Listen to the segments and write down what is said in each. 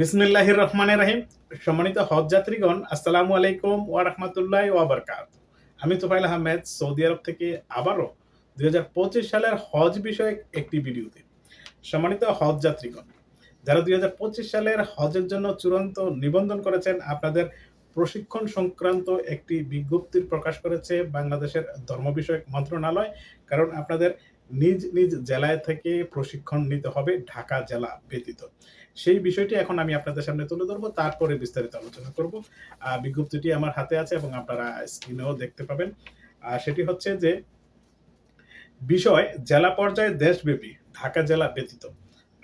বিসমিল্লাহির রহমানের রাহিম। সম্মানিত হজ যাত্রীগণ আসসালামু আলাইকুম ওয়া রাহমাতুল্লাহি ওয়া বারাকাতুহু আমি তোফাইল আহমেদ, সৌদি আরব থেকে আবারও দুই সালের হজ বিষয়ক একটি ভিডিওতে। সম্মানিত হজ যাত্রীগণ যারা দুই সালের হজের জন্য চূড়ান্ত নিবন্ধন করেছেন, আপনাদের প্রশিক্ষণ সংক্রান্ত একটি বিজ্ঞপ্তির প্রকাশ করেছে বাংলাদেশের ধর্ম বিষয়ক মন্ত্রণালয়, কারণ আপনাদের নিজ নিজ জেলায় থেকে প্রশিক্ষণ নিতে হবে, ঢাকা জেলা ব্যতীত। সেই বিষয়টি এখন আমি আপনাদের সামনে তুলে ধরবো। তারপরে বিস্তারিত আলোচনা করব। বিজ্ঞপ্তিটি আমার হাতে আছে এবং আপনারা স্ক্রিনেও দেখতে পাবেন। আর সেটি হচ্ছে যে, বিষয় জেলা পর্যায়ে দেশব্যাপী, ঢাকা জেলা ব্যতীত।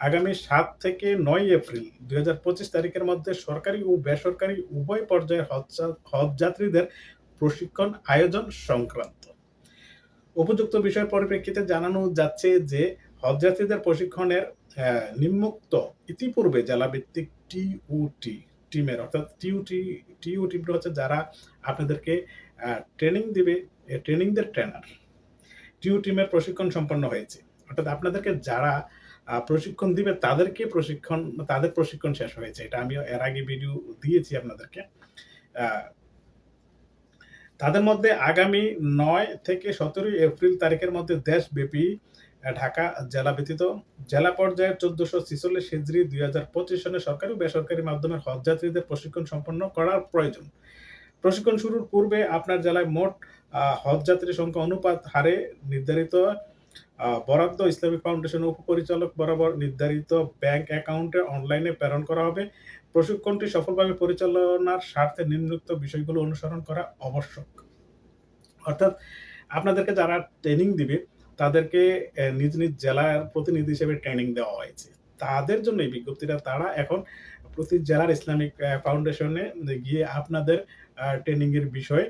আগামী সাত থেকে নয় এপ্রিল দুই হাজার পঁচিশ তারিখের মধ্যে সরকারি ও বেসরকারি উভয় পর্যায়ের হজ হজ যাত্রীদের প্রশিক্ষণ আয়োজন সংক্রান্ত। উপযুক্ত বিষয়ের পরিপ্রেক্ষিতে জানানো যাচ্ছে যে হজ যাত্রীদের প্রশিক্ষণের আহ, নিম্নোক্ত ইতিপূর্বে জেলাভিত্তিক টিউটি টিমের অর্থাৎ টিউটি টিউ টিমটা হচ্ছে যারা আপনাদেরকে ট্রেনিং দিবে ট্রেনিংদের ট্রেনার টিউ টিমের প্রশিক্ষণ সম্পন্ন হয়েছে। অর্থাৎ আপনাদেরকে যারা প্রশিক্ষণ দিবে তাদেরকে প্রশিক্ষণ তাদের প্রশিক্ষণ শেষ হয়েছে। এটা আমি এর আগে ভিডিও দিয়েছি আপনাদেরকে। তাদের মধ্যে আগামী নয় থেকে সতেরোই এপ্রিল তারিখের মধ্যে দেশব্যাপী ঢাকা জেলা ব্যতীত জেলা পর্যায়ে চোদ্দশো ছিচল্লিশ হিজড়ি দুই হাজার পঁচিশ সনে সরকারি বেসরকারি মাধ্যমে হজ যাত্রীদের প্রশিক্ষণ সম্পন্ন করার প্রয়োজন। প্রশিক্ষণ শুরুর পূর্বে আপনার জেলায় মোট আহ, হজ যাত্রীর সংখ্যা অনুপাত হারে নির্ধারিত বরাদ্দ ইসলামিক ফাউন্ডেশন উপপরিচালক বরাবর নির্ধারিত ব্যাংক অ্যাকাউন্টে অনলাইনে প্রেরণ করা হবে। প্রশিক্ষণটি সফলভাবে পরিচালনার স্বার্থে নিম্নোক্ত বিষয়গুলো অনুসরণ করা আবশ্যক। অর্থাৎ আপনাদেরকে যারা ট্রেনিং দিবে তাদেরকে নিজ নিজ জেলার প্রতিনিধি হিসেবে ট্রেনিং দেওয়া হয়েছে। তাদের জন্য এই বিজ্ঞপ্তিটা তারা এখন প্রতি জেলার ইসলামিক ফাউন্ডেশনে গিয়ে আপনাদের ট্রেনিং এর বিষয়ে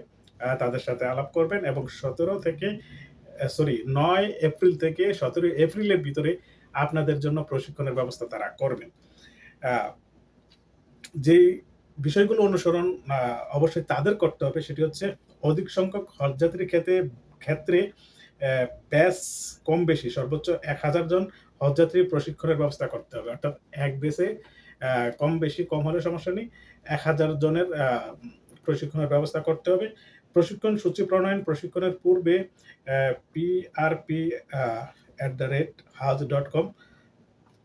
তাদের সাথে আলাপ করবেন এবং সতেরো থেকে সরি নয় এপ্রিল থেকে সতেরোই এপ্রিলের ভিতরে আপনাদের জন্য প্রশিক্ষণের ব্যবস্থা তারা করবেন। যে বিষয়গুলো অনুসরণ অবশ্যই তাদের করতে হবে সেটি হচ্ছে অধিক সংখ্যক হজযাত্রীর ক্ষেত্রে ক্ষেত্রে ব্যাস কম বেশি, সর্বোচ্চ এক হাজার জন হজযাত্রী প্রশিক্ষণের ব্যবস্থা করতে হবে। অর্থাৎ এক বেসে কম বেশি, কম হলে সমস্যা নেই। এক হাজার জনের প্রশিক্ষণের ব্যবস্থা করতে হবে। প্রশিক্ষণ সূচি প্রণয়ন, প্রশিক্ষণের পূর্বে PRP at the rate haj dot com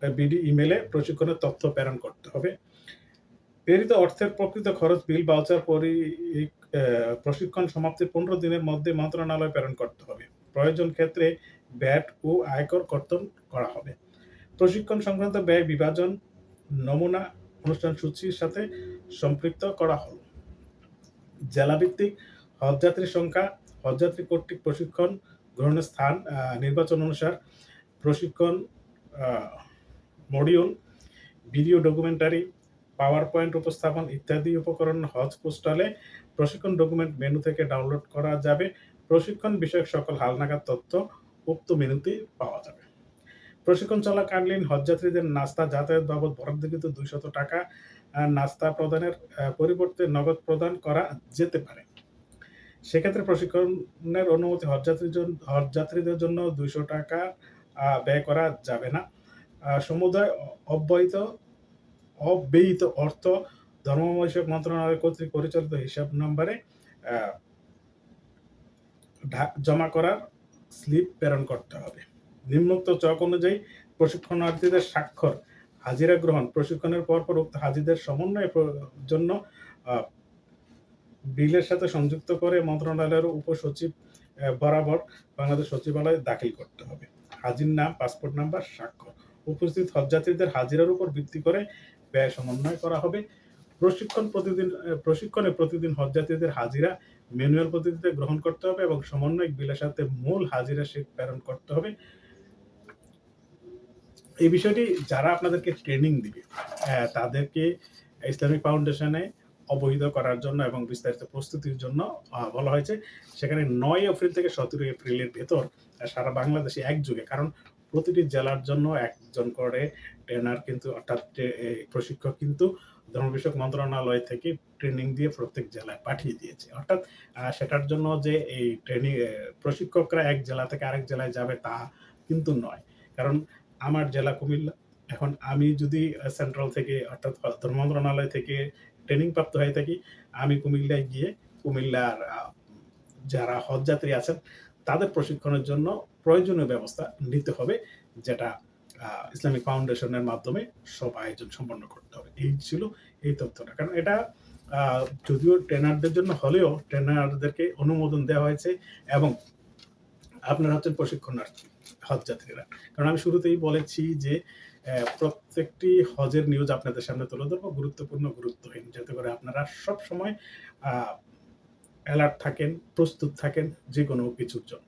BD ইমেলে প্রশিক্ষণের তথ্য প্রেরণ করতে হবে। প্রেরিত অর্থের প্রকৃত খরচ, বিল বাউচার পরি প্রশিক্ষণ সমাপ্তির পনেরো দিনের মধ্যে মন্ত্রণালয় প্রেরণ করতে হবে। প্রয়োজন ক্ষেত্রে ব্যাট ও আয়কর কর্তন করা হবে। প্রশিক্ষণ সংক্রান্ত ব্যয় বিভাজন নমুনা অনুষ্ঠান সূচির সাথে সম্পৃক্ত করা হল। জেলাভিত্তিক হজযাত্রীর সংখ্যা, হজযাত্রী কর্তৃক প্রশিক্ষণ গ্রহণের স্থান নির্বাচন অনুসার প্রশিক্ষণ module, video documentary power point উপস্থাপন ইত্যাদি উপকরণ হজ পোস্টালে প্রশিক্ষণ ডকুমেন্ট মেনু থেকে ডাউনলোড করা যাবে। প্রশিক্ষণ বিষয়ক সকল হালনাগাদ তথ্য, উক্ত মেনুতে পাওয়া যাবে। প্রশিক্ষণ চলাকালীন হজযাত্রীদের নাস্তা যাতায়াত বাবদ বরাদ্দকৃত দুইশত টাকা নাস্তা প্রদানের পরিবর্তে নগদ প্রদান করা যেতে পারে। সেক্ষেত্রে প্রশিক্ষণের অনুমতি হজযাত্রীর জন্য হজযাত্রীদের জন্য দুইশো টাকা ব্যয় করা যাবে না। সমুদায় অব্যয়িত অব্যয়িত অর্থ ধর্ম মন্ত্রণালয় কর্তৃক পরিচালিত হিসাব নম্বরে জমা করার স্লিপ প্রেরণ করতে হবে। নিম্নোক্ত চক অনুযায়ী প্রশিক্ষণার্থীদের স্বাক্ষর, হাজিরা গ্রহণ, প্রশিক্ষণের পর পর উক্ত হাজিদের সমন্বয়ের জন্য বিলের সাথে সংযুক্ত করে মন্ত্রণালয়ের উপসচিব বরাবর বাংলাদেশ সচিবালয়ে দাখিল করতে হবে। হাজির নাম, পাসপোর্ট নাম্বার, স্বাক্ষর। উপস্থিত হজযাত্রীদের হাজিরার উপর ভিত্তি করে ব্যয় সমন্বয় করা হবে। প্রশিক্ষণ প্রতিদিন প্রশিক্ষণে প্রতিদিন হজযাত্রীদের হাজিরা ম্যানুয়াল পদ্ধতিতে গ্রহণ করতে হবে এবং সমন্বয়ক বিলের সাথে মূল হাজিরা শীট প্রেরণ করতে হবে। এই বিষয়টি যারা আপনাদেরকে ট্রেনিং দিবে তাদেরকে ইসলামিক ফাউন্ডেশনে অবহিত করার জন্য এবং বিস্তারিত প্রস্তুতির জন্য বলা হয়েছে, সেখানে নয় এপ্রিল থেকে সতেরো এপ্রিলের ভেতর সারা বাংলাদেশে একযুগে, কারণ প্রতিটি জেলার জন্য একজন করে ট্রেনার কিন্তু অর্থাৎ প্রশিক্ষক কিন্তু ধর্ম বিষয়ক মন্ত্রণালয় থেকে ট্রেনিং দিয়ে প্রত্যেক জেলায় পাঠিয়ে দিয়েছে। অর্থাৎ সেটার জন্য যে এই ট্রেনিং প্রশিক্ষকরা এক জেলা থেকে আরেক জেলায় যাবে তা কিন্তু নয়। কারণ আমার জেলা কুমিল্লা এখন আমি যদি সেন্ট্রাল থেকে অর্থাৎ ধর্ম মন্ত্রণালয় থেকে ট্রেনিং প্রাপ্ত হয়ে থাকি, আমি কুমিল্লায় গিয়ে কুমিল্লার যারা হজযাত্রী আছেন তাদের প্রশিক্ষণের জন্য প্রয়োজনীয় ব্যবস্থা নিতে হবে যেটা ইসলামিক ফাউন্ডেশনের মাধ্যমে সব আয়োজন সম্পন্ন করতে হবে। এই ছিল এই তথ্যটা। কারণ এটা যদিও ট্রেনারদের জন্য হলেও ট্রেনারদেরকে অনুমোদন দেওয়া হয়েছে এবং আপনারা হচ্ছেন প্রশিক্ষণার্থী হজযাত্রীরা। কারণ আমি শুরুতেই বলেছি যে প্রত্যেকটি হজের নিউজ আপনাদের সামনে তুলে ধরবো গুরুত্বপূর্ণ, গুরুত্বহীন। যাতে করে আপনারা সবসময় আ এলার্ট থাকেন, প্রস্তুত থাকেন যে কোনো কিছুর জন্য।